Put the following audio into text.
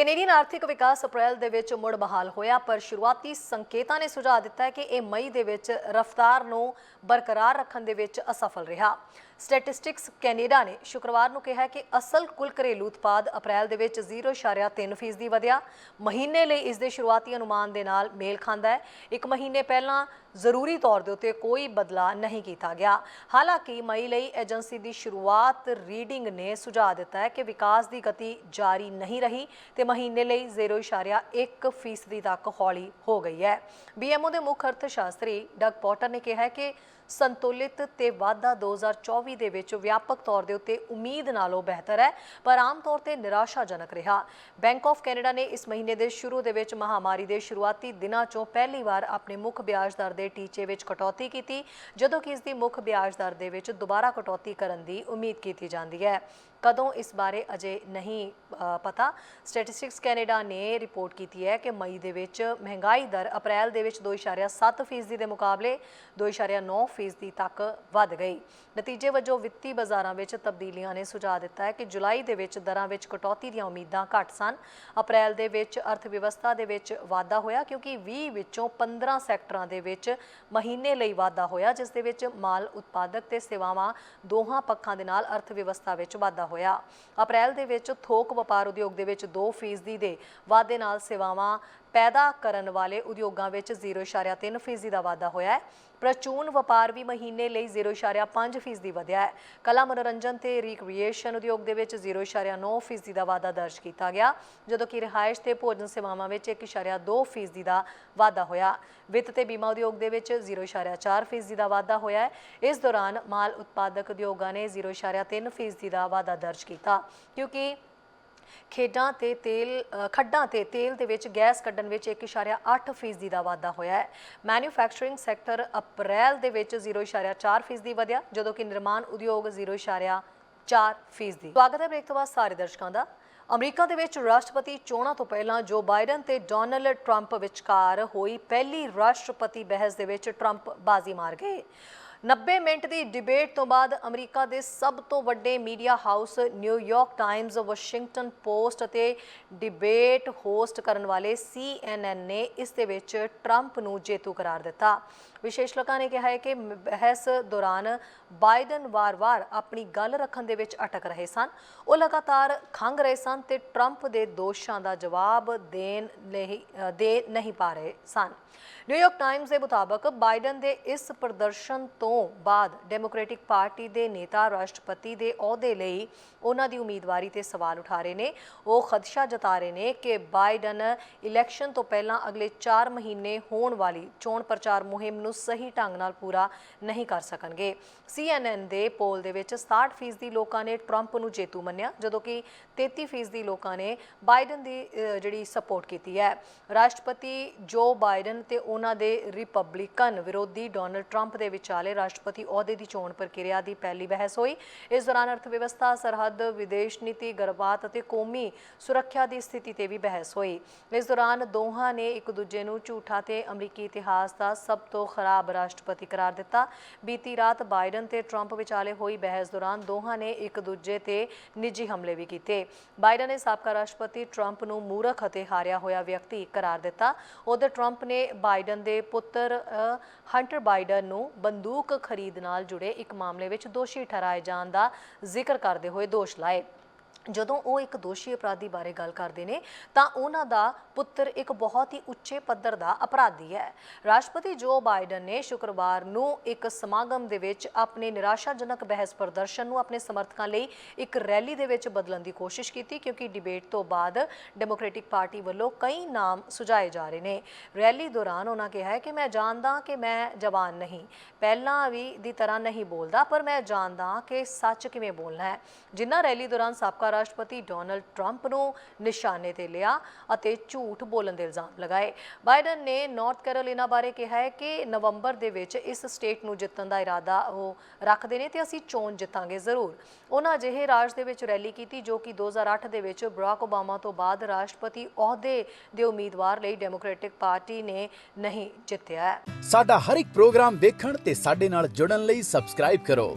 Canadian ਆਰਥਿਕ ਵਿਕਾਸ ਅਪ੍ਰੈਲ ਦੇ ਵਿੱਚ ਮੁੜ ਬਹਾਲ ਹੋਇਆ, ਪਰ ਸ਼ੁਰੂਆਤੀ ਸੰਕੇਤਾਂ ਨੇ ਸੁਝਾਅ ਦਿੱਤਾ ਹੈ ਕਿ ਇਹ ਮਈ ਦੇ ਵਿੱਚ ਰਫ਼ਤਾਰ ਨੂੰ ਬਰਕਰਾਰ ਰੱਖਣ ਦੇ ਵਿੱਚ ਅਸਫਲ ਰਿਹਾ। ਸਟੈਟਿਸਟਿਕਸ ਕੈਨੇਡਾ ਨੇ ਸ਼ੁੱਕਰਵਾਰ ਨੂੰ ਕਿਹਾ ਕਿ ਅਸਲ ਕੁੱਲ ਘਰੇਲੂ ਉਤਪਾਦ ਅਪ੍ਰੈਲ ਦੇ ਵਿੱਚ 0.3% ਫੀਸਦੀ ਵਧਿਆ। ਮਹੀਨੇ ਲਈ ਇਸ ਦੇ ਸ਼ੁਰੂਆਤੀ ਅਨੁਮਾਨ ਦੇ ਨਾਲ ਮੇਲ ਖਾਂਦਾ ਹੈ। ਇੱਕ ਮਹੀਨੇ ਪਹਿਲਾਂ ਜ਼ਰੂਰੀ ਤੌਰ ਦੇ ਉੱਤੇ ਕੋਈ ਬਦਲਾਅ ਨਹੀਂ ਕੀਤਾ ਗਿਆ। ਹਾਲਾਂਕਿ ਮਈ ਲਈ ਏਜੰਸੀ ਦੀ ਸ਼ੁਰੂਆਤ ਰੀਡਿੰਗ ਨੇ ਸੁਝਾਅ ਦਿੱਤਾ ਹੈ ਕਿ ਵਿਕਾਸ ਦੀ ਗਤੀ ਜਾਰੀ ਨਹੀਂ ਰਹੀ ਤੇ ਮਹੀਨੇ ਲਈ 0.1 ਫੀਸਦੀ ਤੱਕ ਹੌਲੀ ਹੋ ਗਈ ਹੈ। ਬੀਐਮਓ ਦੇ ਮੁੱਖ ਅਰਥ ਸ਼ਾਸਤਰੀ ਡਗ ਪੋਟਰ ਨੇ ਕਿਹਾ ਹੈ ਕਿ ਸੰਤੁਲਿਤ ਤੇ ਵਾਧਾ 2024 ਦੇ ਵਿੱਚ ਵਿਆਪਕ ਤੌਰ ਦੇ ਉੱਤੇ ਉਮੀਦ ਨਾਲੋਂ ਬਿਹਤਰ ਹੈ, ਪਰ ਆਮ ਤੌਰ ਤੇ ਨਿਰਾਸ਼ਾਜਨਕ ਰਿਹਾ। ਬੈਂਕ ਆਫ ਕੈਨੇਡਾ ਨੇ ਇਸ ਮਹੀਨੇ ਦੇ ਸ਼ੁਰੂ ਦੇ ਵਿੱਚ ਮਹਾਮਾਰੀ ਦੇ ਸ਼ੁਰੂਆਤੀ ਦਿਨਾਂ 'ਚੋਂ ਪਹਿਲੀ ਵਾਰ ਆਪਣੇ ਮੁੱਖ ਵਿਆਜ ਦਰ ਦੇ ਟੀਚੇ ਵਿੱਚ ਕਟੌਤੀ ਕੀਤੀ, ਜਦੋਂ ਕਿ ਇਸ ਦੀ ਮੁੱਖ ਵਿਆਜ ਦਰ ਦੇ ਵਿੱਚ ਦੁਬਾਰਾ ਕਟੌਤੀ ਕਰਨ ਦੀ ਉਮੀਦ ਕੀਤੀ ਜਾਂਦੀ ਹੈ। ਕਦੋਂ ਇਸ ਬਾਰੇ ਅਜੇ ਨਹੀਂ ਪਤਾ। ਸਟੈਟਿਸਟਿਕਸ ਕੈਨੇਡਾ ਨੇ ਰਿਪੋਰਟ ਕੀਤੀ ਹੈ ਕਿ ਮਈ ਦੇ ਵਿੱਚ ਮਹਿੰਗਾਈ ਦਰ ਅਪ੍ਰੈਲ ਦੇ ਵਿੱਚ 2.7 ਫੀਸਦੀ ਦੇ ਮੁਕਾਬਲੇ 2.9 ਫੀਸਦੀ ਤੱਕ ਵੱਧ ਗਈ। ਨਤੀਜੇ ਵਜੋਂ ਵਿੱਤੀ ਬਾਜ਼ਾਰਾਂ ਵਿੱਚ ਤਬਦੀਲੀਆਂ ਨੇ ਸੁਝਾਅ ਦਿੱਤਾ ਹੈ ਕਿ ਜੁਲਾਈ ਦੇ ਵਿੱਚ ਦਰਾਂ ਵਿੱਚ ਕਟੌਤੀ ਦੀਆਂ ਉਮੀਦਾਂ ਘੱਟ ਸਨ। ਅਪ੍ਰੈਲ ਦੇ ਵਿੱਚ ਅਰਥ ਵਿਵਸਥਾ ਦੇ ਵਿੱਚ ਵਾਧਾ ਹੋਇਆ ਕਿਉਂਕਿ 20 ਵਿੱਚੋਂ 15 ਸੈਕਟਰਾਂ ਦੇ ਵਿੱਚ ਮਹੀਨੇ ਲਈ ਵਾਧਾ ਹੋਇਆ, ਜਿਸ ਦੇ ਵਿੱਚ ਮਾਲ ਉਤਪਾਦਕ ਤੇ ਸੇਵਾਵਾਂ ਦੋਹਾਂ ਪੱਖਾਂ ਦੇ ਨਾਲ ਅਰਥ ਵਿਵਸਥਾ ਵਿੱਚ ਵਾਧਾ ਹੋਇਆ। ਅਪ੍ਰੈਲ ਦੇ ਵਿੱਚ ਥੋਕ ਵਪਾਰ ਉਦਯੋਗ ਦੇ ਵਿੱਚ 2 ਫੀਸਦੀ ਦੇ ਵਾਧੇ ਨਾਲ ਸੇਵਾਵਾਂ ਪੈਦਾ ਕਰਨ ਵਾਲੇ ਉਦਯੋਗਾਂ ਵਿੱਚ 0.3 ਫੀਸਦੀ ਦਾ ਵਾਧਾ ਹੋਇਆ ਹੈ। ਪ੍ਰਚੂਨ ਵਪਾਰ ਵੀ ਮਹੀਨੇ ਲਈ 0.5 ਫੀਸਦੀ ਵਧਿਆ ਹੈ। ਕਲਾ, ਮਨੋਰੰਜਨ ਤੇ ਰੀਕ੍ਰੀਏਸ਼ਨ ਉਦਯੋਗ ਦੇ ਵਿੱਚ 0.9 ਫੀਸਦੀ ਦਾ ਵਾਧਾ ਦਰਜ ਕੀਤਾ ਗਿਆ, ਜਦੋਂ ਕਿ ਰਿਹਾਇਸ਼ ਤੇ ਭੋਜਨ ਸੇਵਾਵਾਂ ਵਿੱਚ 1.2 ਫੀਸਦੀ ਦਾ ਵਾਧਾ ਹੋਇਆ। ਵਿੱਤ ਤੇ ਬੀਮਾ ਉਦਯੋਗ ਦੇ ਵਿੱਚ 0.4 ਫੀਸਦੀ ਦਾ ਵਾਧਾ ਹੋਇਆ ਹੈ। ਇਸ ਦੌਰਾਨ ਮਾਲ ਉਤਪਾਦਕ ਉਦਯੋਗਾਂ ਨੇ 0.3 ਫੀਸਦੀ ਦਾ ਵਾਧਾ ਦਰਜ ਕੀਤਾ, ਕਿਉਂਕਿ ਖੇਡਾਂ ਤੇ ਤੇਲ ਅ, ਖੱਡਾਂ ਤੇ ਤੇਲ ਦੇ ਵਿੱਚ ਗੈਸ ਕੱਢਣ ਵਿੱਚ 1.8 ਫੀਸਦੀ ਦਾ ਵਾਧਾ ਹੋਇਆ ਹੈ। ਮੈਨੂਫੈਕਚਰਿੰਗ ਸੈਕਟਰ ਅਪ੍ਰੈਲ ਦੇ ਵਿੱਚ 0.4 ਫੀਸਦੀ ਵਧਿਆ ਜਦੋਂ ਕਿ ਨਿਰਮਾਣ ਉਦਯੋਗ 0.4 ਫੀਸਦੀ। ਸਵਾਗਤ ਹੈ ਬ੍ਰੇਕ ਤੋਂ ਬਾਅਦ ਸਾਰੇ ਦਰਸ਼ਕਾਂ ਦਾ। ਅਮਰੀਕਾ ਦੇ ਵਿੱਚ ਰਾਸ਼ਟਰਪਤੀ ਚੋਣਾਂ ਤੋਂ ਪਹਿਲਾਂ ਜੋ ਬਾਈਡਨ ਤੇ ਡੋਨਲਡ ਟਰੰਪ ਵਿਚਕਾਰ ਹੋਈ ਪਹਿਲੀ ਰਾਸ਼ਟਰਪਤੀ ਬਹਿਸ ਦੇ ਵਿੱਚ ਟਰੰਪ ਬਾਜ਼ੀ ਮਾਰ ਗਏ। 90 ਮਿੰਟ ਦੀ ਡਿਬੇਟ ਤੋਂ ਬਾਅਦ ਅਮਰੀਕਾ ਦੇ ਸਭ ਤੋਂ ਵੱਡੇ media house New York Times, Washington Post ਅਤੇ ਡਿਬੇਟ ਹੋਸਟ ਕਰਨ ਵਾਲੇ CNN ਨੇ ਇਸ ਦੇ ਵਿੱਚ ਟਰੰਪ ਨੂੰ ਜੇਤੂ ਕਰਾਰ ਦਿੱਤਾ। ਵਿਸ਼ੇਸ਼ਲਕਾਂ ਨੇ ਕਿਹਾ ਹੈ ਕਿ ਬਹਿਸ ਦੌਰਾਨ ਬਾਈਡਨ ਵਾਰ-ਵਾਰ ਆਪਣੀ ਗੱਲ ਰੱਖਣ ਦੇ ਵਿੱਚ ਅਟਕ ਰਹੇ ਸਨ। ਉਹ ਲਗਾਤਾਰ ਖੰਗ ਰਹੇ ਸਨ ਤੇ ਟਰੰਪ ਦੇ ਦੋਸ਼ਾਂ ਦਾ ਜਵਾਬ ਦੇਣ ਨਹੀਂ ਦੇ ਨਹੀਂ ਪਾ ਰਹੇ ਸਨ। ਨਿਊਯਾਰਕ ਟਾਈਮਜ਼ ਦੇ ਮੁਤਾਬਕ ਬਾਈਡਨ ਦੇ ਇਸ ਪ੍ਰਦਰਸ਼ਨ ਤੋਂ ਬਾਅਦ ਡੈਮੋਕ੍ਰੈਟਿਕ ਪਾਰਟੀ ਦੇ ਨੇਤਾ, ਰਾਸ਼ਟਰਪਤੀ ਦੇ ਅਹੁਦੇ ਲਈ ਉਹਨਾਂ ਦੀ ਉਮੀਦਵਾਰੀ ਤੇ ਸਵਾਲ ਉਠਾ ਰਹੇ ਨੇ। ਉਹ ਖਦਸ਼ਾ ਜਤਾ ਰਹੇ ਨੇ ਕਿ ਬਾਈਡਨ ਇਲੈਕਸ਼ਨ ਤੋਂ ਪਹਿਲਾਂ ਅਗਲੇ 4 ਮਹੀਨੇ ਹੋਣ ਵਾਲੀ ਚੋਣ ਪ੍ਰਚਾਰ ਮੁਹਿੰਮ ਨੂੰ ਸਹੀ ਢੰਗ ਨਾਲ ਪੂਰਾ ਨਹੀਂ ਕਰ ਸਕਣਗੇ। CNN ਦੇ ਪੋਲ ਦੇ ਵਿੱਚ 67% ਲੋਕਾਂ ਨੇ ਟਰੰਪ ਨੂੰ ਜੇਤੂ ਮੰਨਿਆ, ਜਦੋਂ ਕਿ 33% ਲੋਕਾਂ ਨੇ ਬਾਈਡਨ ਦੀ ਜਿਹੜੀ ਸਪੋਰਟ ਕੀਤੀ ਹੈ। ਰਾਸ਼ਟਰਪਤੀ ਜੋ ਬਾਈਡਨ ਤੇ ਉਹਨਾਂ ਦੇ ਰਿਪਬਲਿਕਨ ਵਿਰੋਧੀ ਡੋਨਲਡ ਟਰੰਪ ਦੇ ਵਿਚਾਲੇ ਰਾਸ਼ਟਰਪਤੀ ਅਹੁਦੇ ਦੀ ਚੋਣ ਪ੍ਰਕਿਰਿਆ ਦੀ ਪਹਿਲੀ ਬਹਿਸ ਹੋਈ। ਇਸ ਦੌਰਾਨ ਅਰਥ ਵਿਵਸਥਾ ਸਰਹੱਦ, ਵਿਦੇਸ਼ ਨੀਤੀ ਗਰਭਾਤ ਅਤੇ ਕੌਮੀ ਸੁਰੱਖਿਆ ਦੀ ਸਥਿਤੀ ਤੇ ਵੀ ਬਹਿਸ ਹੋਈ। ਇਸ ਦੌਰਾਨ ਦੋਹਾਂ ਨੇ ਇੱਕ ਦੂਜੇ ਨੂੰ ਝੂਠਾ ਤੇ ਅਮਰੀਕੀ ਇਤਿਹਾਸ ਦਾ ਸਭ ਤੋਂ ਖਰਾਬ ਰਾਸ਼ਟਰਪਤੀ ਕਰਾਰ ਦਿੱਤਾ। ਬੀਤੀ ਰਾਤ ਬਾਈਡਨ ਤੇ ਟਰੰਪ ਵਿਚਾਲੇ ਹੋਈ ਬਹਿਸ ਦੌਰਾਨ ਦੋਹਾਂ ਨੇ ਇੱਕ ਦੂਜੇ ਤੇ ਨਿੱਜੀ ਹਮਲੇ ਵੀ ਕੀਤੇ। ਬਾਈਡਨ ਨੇ ਸਾਬਕਾ ਰਾਸ਼ਟਰਪਤੀ ਟਰੰਪ ਨੂੰ ਮੂਰਖ ਅਤੇ ਹਾਰਿਆ ਹੋਇਆ ਵਿਅਕਤੀ ਕਰਾਰ ਦਿੱਤਾ। ਉਧਰ ਟਰੰਪ ਨੇ ਬਾਈਡਨ ਦੇ ਪੁੱਤਰ ਹੰਟਰ ਬਾਈਡਨ ਨੂੰ ਬੰਦੂਕ ਖਰੀਦ ਨਾਲ ਜੁੜੇ ਇੱਕ ਮਾਮਲੇ ਵਿੱਚ ਦੋਸ਼ੀ ਠਹਿਰਾਏ ਜਾਣ ਦਾ ਜ਼ਿਕਰ ਕਰਦੇ ਹੋਏ ਦੋਸ਼ ਲਾਏ। ਜਦੋਂ ਉਹ ਇੱਕ ਦੋਸ਼ੀ ਅਪਰਾਧੀ ਬਾਰੇ ਗੱਲ ਕਰਦੇ ਨੇ, ਤਾਂ ਉਹਨਾਂ ਦਾ ਪੁੱਤਰ ਇੱਕ ਬਹੁਤ ਹੀ ਉੱਚੇ ਪੱਧਰ ਦਾ ਅਪਰਾਧੀ ਹੈ। ਰਾਸ਼ਟਰਪਤੀ ਜੋ ਬਾਈਡਨ ਨੇ ਸ਼ੁੱਕਰਵਾਰ ਨੂੰ ਇੱਕ ਸਮਾਗਮ ਦੇ ਵਿੱਚ ਆਪਣੇ ਨਿਰਾਸ਼ਾਜਨਕ ਬਹਿਸ ਪ੍ਰਦਰਸ਼ਨ ਨੂੰ ਆਪਣੇ ਸਮਰਥਕਾਂ ਲਈ ਇੱਕ ਰੈਲੀ ਦੇ ਵਿੱਚ ਬਦਲਣ ਦੀ ਕੋਸ਼ਿਸ਼ ਕੀਤੀ, ਕਿਉਂਕਿ ਡਿਬੇਟ ਤੋਂ ਬਾਅਦ ਡੈਮੋਕ੍ਰੈਟਿਕ ਪਾਰਟੀ ਵੱਲੋਂ ਕਈ ਨਾਮ ਸੁਝਾਏ ਜਾ ਰਹੇ ਨੇ। ਰੈਲੀ ਦੌਰਾਨ ਉਹਨਾਂ ਕਿਹਾ ਹੈ ਕਿ ਮੈਂ ਜਾਣਦਾ ਕਿ ਮੈਂ ਜਵਾਨ ਨਹੀਂ। ਪਹਿਲਾਂ ਵੀ ਦੀ ਤਰ੍ਹਾਂ ਨਹੀਂ ਬੋਲਦਾ, ਪਰ ਮੈਂ ਜਾਣਦਾ ਕਿ ਸੱਚ ਕਿਵੇਂ ਬੋਲਣਾ ਹੈ। ਜਿਨ੍ਹਾਂ ਰੈਲੀ ਦੌਰਾਨ ਸਾਬਕਾ ਰਾਸ਼ਟਰਪਤੀ ਡੋਨਲਡ ਟਰੰਪ ਨੂੰ ਨਿਸ਼ਾਨੇ ਤੇ ਲਿਆ ਅਤੇ ਝੂਠ ਬੋਲਣ ਦੇ ਇਲਜ਼ਾਮ ਲਗਾਏ। ਬਾਈਡਨ ਨੇ ਨਾਰਥ ਕੈਰੋਲੀਨਾ ਬਾਰੇ ਕਿਹਾ ਹੈ ਕਿ ਨਵੰਬਰ ਦੇ ਵਿੱਚ ਇਸ ਸਟੇਟ ਨੂੰ ਜਿੱਤਣ ਦਾ ਇਰਾਦਾ ਉਹ ਰੱਖਦੇ ਨੇ ਤੇ ਅਸੀਂ ਚੋਣ ਜਿੱਤਾਂਗੇ ਜ਼ਰੂਰ। ਉਹਨਾਂ ਅਜਿਹੇ ਰਾਜ ਦੇ ਵਿੱਚ ਰੈਲੀ ਕੀਤੀ ਜੋ ਕਿ 2008 ਦੇ ਵਿੱਚ ਬਰਾਕ ਓਬਾਮਾ ਤੋਂ ਬਾਅਦ ਰਾਸ਼ਟਰਪਤੀ ਅਹੁਦੇ ਦੇ ਉਮੀਦਵਾਰ ਲਈ ਡੈਮੋਕ੍ਰੈਟਿਕ ਪਾਰਟੀ ਨੇ ਨਹੀਂ ਜਿੱਤਿਆ। ਸਾਡਾ ਹਰ ਇੱਕ ਪ੍ਰੋਗਰਾਮ ਦੇਖਣ ਤੇ ਸਾਡੇ ਨਾਲ ਜੁੜਨ ਲਈ ਸਬਸਕ੍ਰਾਈਬ ਕਰੋ।